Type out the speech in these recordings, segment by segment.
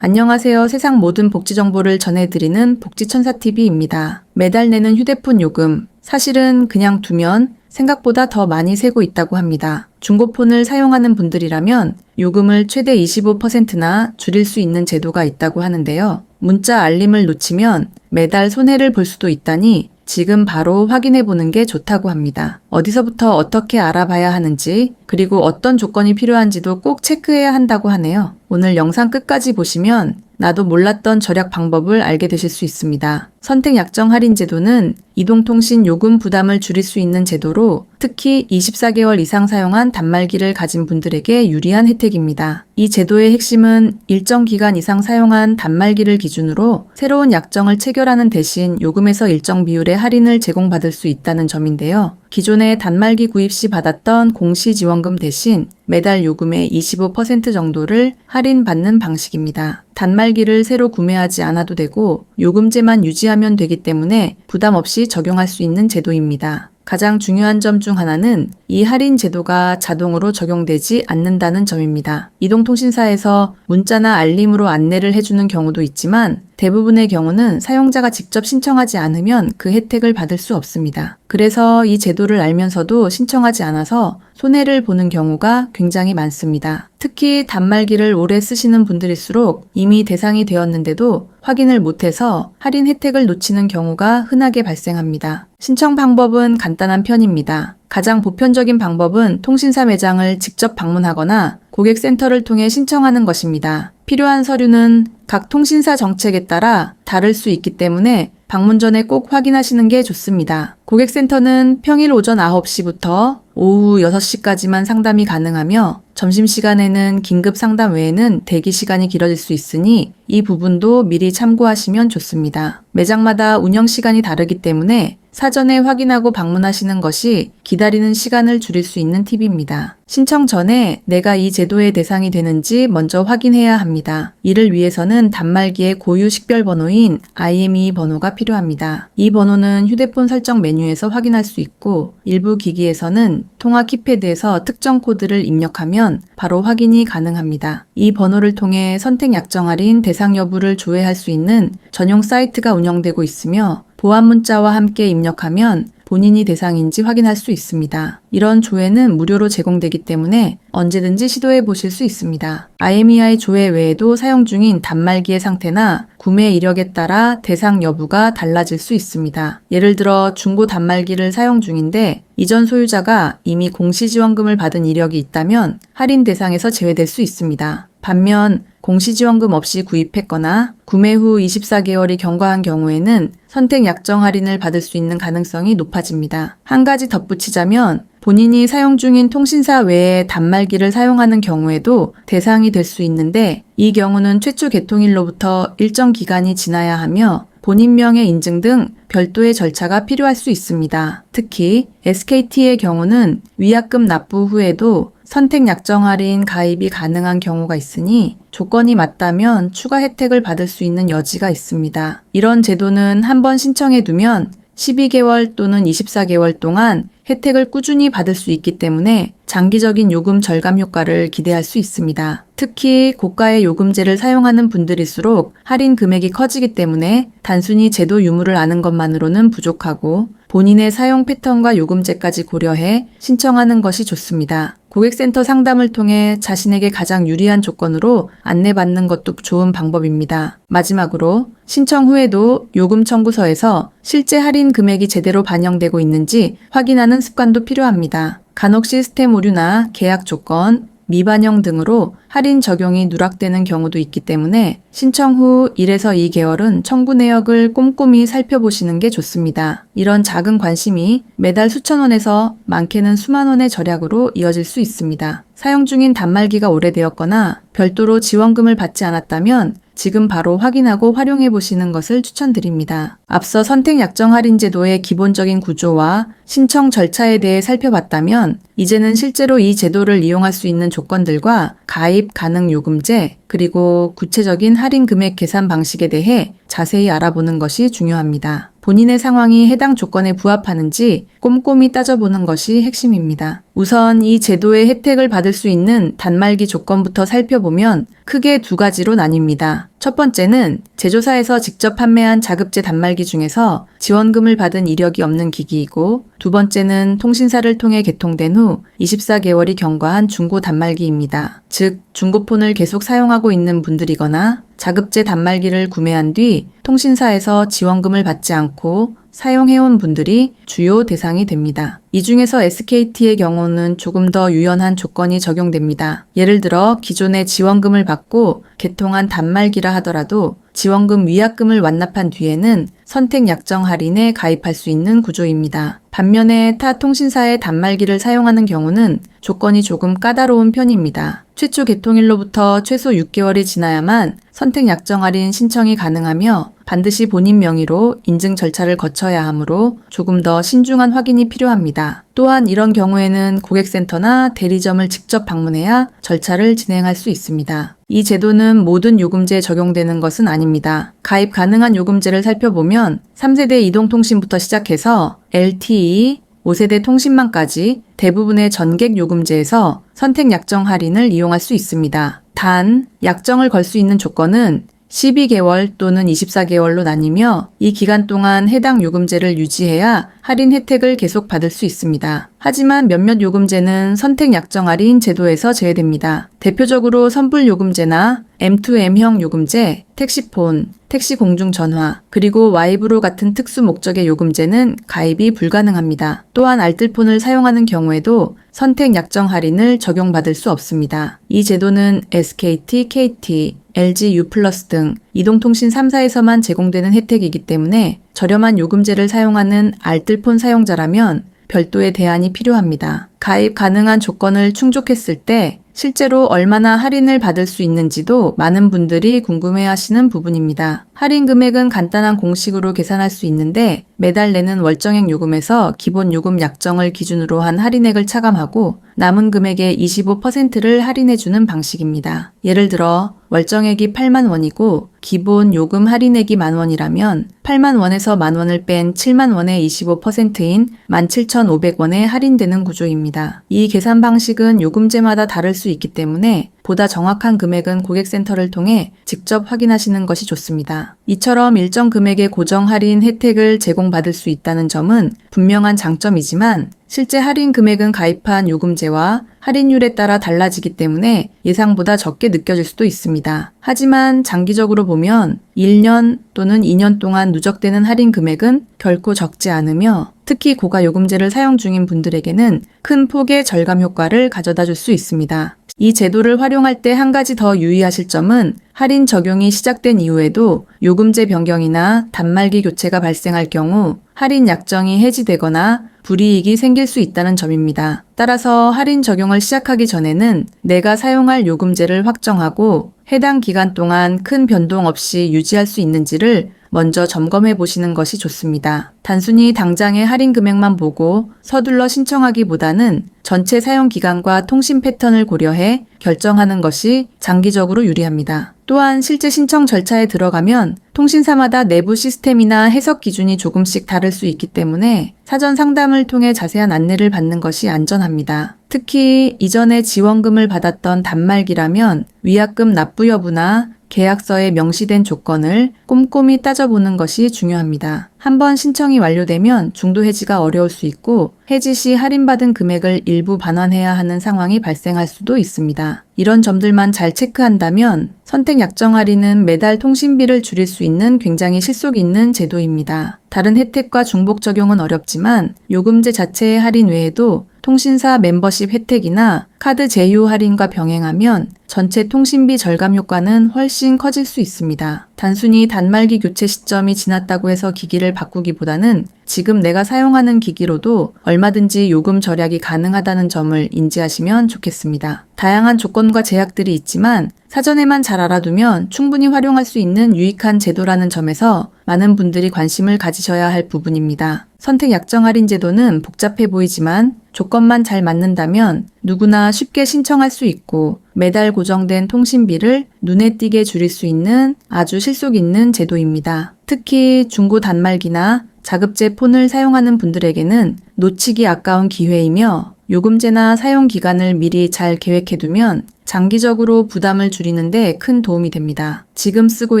안녕하세요. 세상 모든 복지 정보를 전해드리는 복지천사TV입니다. 매달 내는 휴대폰 요금. 사실은 그냥 두면 생각보다 더 많이 세고 있다고 합니다. 중고폰을 사용하는 분들이라면 요금을 최대 25%나 줄일 수 있는 제도가 있다고 하는데요. 문자 알림을 놓치면 매달 손해를 볼 수도 있다니 지금 바로 확인해 보는 게 좋다고 합니다. 어디서부터 어떻게 알아봐야 하는지, 그리고 어떤 조건이 필요한지도 꼭 체크해야 한다고 하네요. 오늘 영상 끝까지 보시면 나도 몰랐던 절약 방법을 알게 되실 수 있습니다. 선택 약정 할인 제도는 이동통신 요금 부담을 줄일 수 있는 제도로 특히 24개월 이상 사용한 단말기를 가진 분들에게 유리한 혜택입니다. 이 제도의 핵심은 일정 기간 이상 사용한 단말기를 기준으로 새로운 약정을 체결하는 대신 요금에서 일정 비율의 할인을 제공받을 수 있다는 점인데요. 기존에 단말기 구입 시 받았던 공시 지원금 대신 매달 요금의 25% 정도를 할인받는 방식입니다. 단말기를 새로 구매하지 않아도 되고 요금제만 유지 하면 되기 때문에 부담 없이 적용할 수 있는 제도입니다. 가장 중요한 점 중 하나는 이 할인 제도가 자동으로 적용되지 않는다는 점입니다. 이동통신사에서 문자나 알림으로 안내를 해주는 경우도 있지만 대부분의 경우는 사용자가 직접 신청하지 않으면 그 혜택을 받을 수 없습니다. 그래서 이 제도를 알면서도 신청하지 않아서 손해를 보는 경우가 굉장히 많습니다. 특히 단말기를 오래 쓰시는 분들일수록 이미 대상이 되었는데도 확인을 못해서 할인 혜택을 놓치는 경우가 흔하게 발생합니다. 신청 방법은 간단한 편입니다. 가장 보편적인 방법은 통신사 매장을 직접 방문하거나 고객센터를 통해 신청하는 것입니다. 필요한 서류는 각 통신사 정책에 따라 다를 수 있기 때문에 방문 전에 꼭 확인하시는 게 좋습니다. 고객센터는 평일 오전 9시부터 오후 6시까지만 상담이 가능하며 점심시간에는 긴급 상담 외에는 대기 시간이 길어질 수 있으니 이 부분도 미리 참고하시면 좋습니다. 매장마다 운영 시간이 다르기 때문에 사전에 확인하고 방문하시는 것이 기다리는 시간을 줄일 수 있는 팁입니다. 신청 전에 내가 이 제도의 대상이 되는지 먼저 확인해야 합니다. 이를 위해서는 단말기의 고유 식별 번호인 IMEI 번호가 필요합니다. 이 번호는 휴대폰 설정 메뉴에서 확인할 수 있고 일부 기기에서는 통화 키패드에서 특정 코드를 입력하면 바로 확인이 가능합니다. 이 번호를 통해 선택 약정 할인 대상 여부를 조회할 수 있는 전용 사이트가 운영되고 있으며 보안 문자와 함께 입력하면 본인이 대상인지 확인할 수 있습니다. 이런 조회는 무료로 제공되기 때문에 언제든지 시도해 보실 수 있습니다. IMEI 조회 외에도 사용 중인 단말기의 상태나 구매 이력에 따라 대상 여부가 달라질 수 있습니다. 예를 들어 중고 단말기를 사용 중인데 이전 소유자가 이미 공시지원금을 받은 이력이 있다면 할인 대상에서 제외될 수 있습니다. 반면 공시지원금 없이 구입했거나 구매 후 24개월이 경과한 경우에는 선택 약정 할인을 받을 수 있는 가능성이 높아집니다. 한 가지 덧붙이자면 본인이 사용 중인 통신사 외에 단말기를 사용하는 경우에도 대상이 될 수 있는데 이 경우는 최초 개통일로부터 일정 기간이 지나야 하며 본인 명의 인증 등 별도의 절차가 필요할 수 있습니다. 특히 SKT의 경우는 위약금 납부 후에도 선택 약정 할인 가입이 가능한 경우가 있으니 조건이 맞다면 추가 혜택을 받을 수 있는 여지가 있습니다. 이런 제도는 한번 신청해 두면 12개월 또는 24개월 동안 혜택을 꾸준히 받을 수 있기 때문에 장기적인 요금 절감 효과를 기대할 수 있습니다. 특히 고가의 요금제를 사용하는 분들일수록 할인 금액이 커지기 때문에 단순히 제도 유무를 아는 것만으로는 부족하고 본인의 사용 패턴과 요금제까지 고려해 신청하는 것이 좋습니다. 고객센터 상담을 통해 자신에게 가장 유리한 조건으로 안내받는 것도 좋은 방법입니다. 마지막으로 신청 후에도 요금 청구서에서 실제 할인 금액이 제대로 반영되고 있는지 확인하는 습관도 필요합니다. 간혹 시스템 오류나 계약 조건, 미반영 등으로 할인 적용이 누락되는 경우도 있기 때문에 신청 후 1에서 2개월은 청구 내역을 꼼꼼히 살펴보시는 게 좋습니다. 이런 작은 관심이 매달 수천 원에서 많게는 수만 원의 절약으로 이어질 수 있습니다. 사용 중인 단말기가 오래되었거나 별도로 지원금을 받지 않았다면 지금 바로 확인하고 활용해 보시는 것을 추천드립니다. 앞서 선택 약정 할인 제도의 기본적인 구조와 신청 절차에 대해 살펴봤다면 이제는 실제로 이 제도를 이용할 수 있는 조건들과 가입 가능 요금제 그리고 구체적인 할인 금액 계산 방식에 대해 자세히 알아보는 것이 중요합니다. 본인의 상황이 해당 조건에 부합하는지 꼼꼼히 따져보는 것이 핵심입니다. 우선 이 제도의 혜택을 받을 수 있는 단말기 조건부터 살펴보면 크게 두 가지로 나뉩니다. 첫 번째는 제조사에서 직접 판매한 자급제 단말기 중에서 지원금을 받은 이력이 없는 기기이고 두 번째는 통신사를 통해 개통된 후 24개월이 경과한 중고 단말기입니다. 즉, 중고폰을 계속 사용하고 있는 분들이거나 자급제 단말기를 구매한 뒤 통신사에서 지원금을 받지 않고 사용해온 분들이 주요 대상이 됩니다. 이 중에서 SKT의 경우는 조금 더 유연한 조건이 적용됩니다. 예를 들어 기존에 지원금을 받고 개통한 단말기라 하더라도 지원금 위약금을 완납한 뒤에는 선택 약정 할인에 가입할 수 있는 구조입니다. 반면에 타 통신사의 단말기를 사용하는 경우는 조건이 조금 까다로운 편입니다. 최초 개통일로부터 최소 6개월이 지나야만 선택 약정 할인 신청이 가능하며 반드시 본인 명의로 인증 절차를 거쳐야 하므로 조금 더 신중한 확인이 필요합 니다. 또한 이런 경우에는 고객센터나 대리점을 직접 방문해야 절차를 진행할 수 있습니다. 이 제도는 모든 요금제에 적용되는 것은 아닙니다. 가입 가능한 요금제를 살펴보면 3세대 이동통신부터 시작해서 LTE, 5세대 통신망까지 대부분의 전객 요금제에서 선택 약정 할인을 이용할 수 있습니다. 단, 약정을 걸 수 있는 조건은 12개월 또는 24개월로 나뉘며 이 기간 동안 해당 요금제를 유지해야 할인 혜택을 계속 받을 수 있습니다. 하지만 몇몇 요금제는 선택 약정 할인 제도에서 제외됩니다. 대표적으로 선불 요금제나 M2M형 요금제, 택시폰, 택시 공중 전화, 그리고 와이브로 같은 특수 목적의 요금제는 가입이 불가능합니다. 또한 알뜰폰을 사용하는 경우에도 선택 약정 할인을 적용받을 수 없습니다. 이 제도는 SKT, KT, LG U 플러스 등 이동통신 3사에서만 제공되는 혜택이기 때문에 저렴한 요금제를 사용하는 알뜰폰 사용자라면 별도의 대안이 필요합니다. 가입 가능한 조건을 충족했을 때 실제로 얼마나 할인을 받을 수 있는지도 많은 분들이 궁금해 하시는 부분입니다. 할인 금액은 간단한 공식으로 계산할 수 있는데 매달 내는 월정액 요금에서 기본 요금 약정을 기준으로 한 할인액을 차감하고 남은 금액의 25%를 할인해주는 방식입니다. 예를 들어 월정액이 8만 원이고 기본 요금 할인액이 만 원이라면 8만 원에서 만 원을 뺀 7만 원의 25%인 17,500원에 할인되는 구조입니다. 이 계산 방식은 요금제마다 다를 수 있기 때문에 보다 정확한 금액은 고객센터를 통해 직접 확인하시는 것이 좋습니다. 이처럼 일정 금액의 고정 할인 혜택을 제공받을 수 있다는 점은 분명한 장점이지만 실제 할인 금액은 가입한 요금제와 할인율에 따라 달라지기 때문에 예상보다 적게 느껴질 수도 있습니다. 하지만 장기적으로 보면 1년 또는 2년 동안 누적되는 할인 금액은 결코 적지 않으며 특히 고가 요금제를 사용 중인 분들에게는 큰 폭의 절감 효과를 가져다 줄 수 있습니다. 이 제도를 활용할 때 한 가지 더 유의하실 점은 할인 적용이 시작된 이후에도 요금제 변경이나 단말기 교체가 발생할 경우 할인 약정이 해지되거나 불이익이 생길 수 있다는 점입니다. 따라서 할인 적용을 시작하기 전에는 내가 사용할 요금제를 확정하고 해당 기간 동안 큰 변동 없이 유지할 수 있는지를 먼저 점검해 보시는 것이 좋습니다. 단순히 당장의 할인 금액만 보고 서둘러 신청하기보다는 전체 사용 기간과 통신 패턴을 고려해 결정하는 것이 장기적으로 유리합니다. 또한 실제 신청 절차에 들어가면 통신사마다 내부 시스템이나 해석 기준이 조금씩 다를 수 있기 때문에 사전 상담을 통해 자세한 안내를 받는 것이 안전합니다. 특히 이전에 지원금을 받았던 단말기라면 위약금 납부 여부나 계약서에 명시된 조건을 꼼꼼히 따져보는 것이 중요합니다. 한번 신청이 완료되면 중도 해지가 어려울 수 있고 해지 시 할인받은 금액을 일부 반환해야 하는 상황이 발생할 수도 있습니다. 이런 점들만 잘 체크한다면 선택 약정 할인은 매달 통신비를 줄일 수 있는 굉장히 실속 있는 제도입니다. 다른 혜택과 중복 적용은 어렵지만 요금제 자체의 할인 외에도 통신사 멤버십 혜택이나 카드 제휴 할인과 병행하면 전체 통신비 절감 효과는 훨씬 커질 수 있습니다. 단순히 단말기 교체 시점이 지났다고 해서 기기를 바꾸기보다는 지금 내가 사용하는 기기로도 얼마든지 요금 절약이 가능하다는 점을 인지하시면 좋겠습니다. 다양한 조건과 제약들이 있지만 사전에만 잘 알아두면 충분히 활용할 수 있는 유익한 제도라는 점에서 많은 분들이 관심을 가지셔야 할 부분입니다. 선택 약정 할인 제도는 복잡해 보이지만 조건만 잘 맞는다면 누구나 쉽게 신청할 수 있고 매달 고정된 통신비를 눈에 띄게 줄일 수 있는 아주 실속 있는 제도입니다. 특히 중고 단말기나 자급제 폰을 사용하는 분들에게는 놓치기 아까운 기회이며 요금제나 사용 기간을 미리 잘 계획해두면 장기적으로 부담을 줄이는데 큰 도움이 됩니다. 지금 쓰고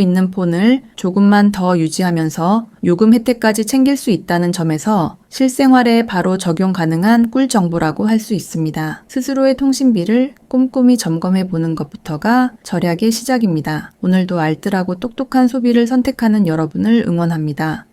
있는 폰을 조금만 더 유지하면서 요금 혜택까지 챙길 수 있다는 점에서 실생활에 바로 적용 가능한 꿀 정보라고 할 수 있습니다. 스스로의 통신비를 꼼꼼히 점검해 보는 것부터가 절약의 시작입니다. 오늘도 알뜰하고 똑똑한 소비를 선택하는 여러분을 응원합니다.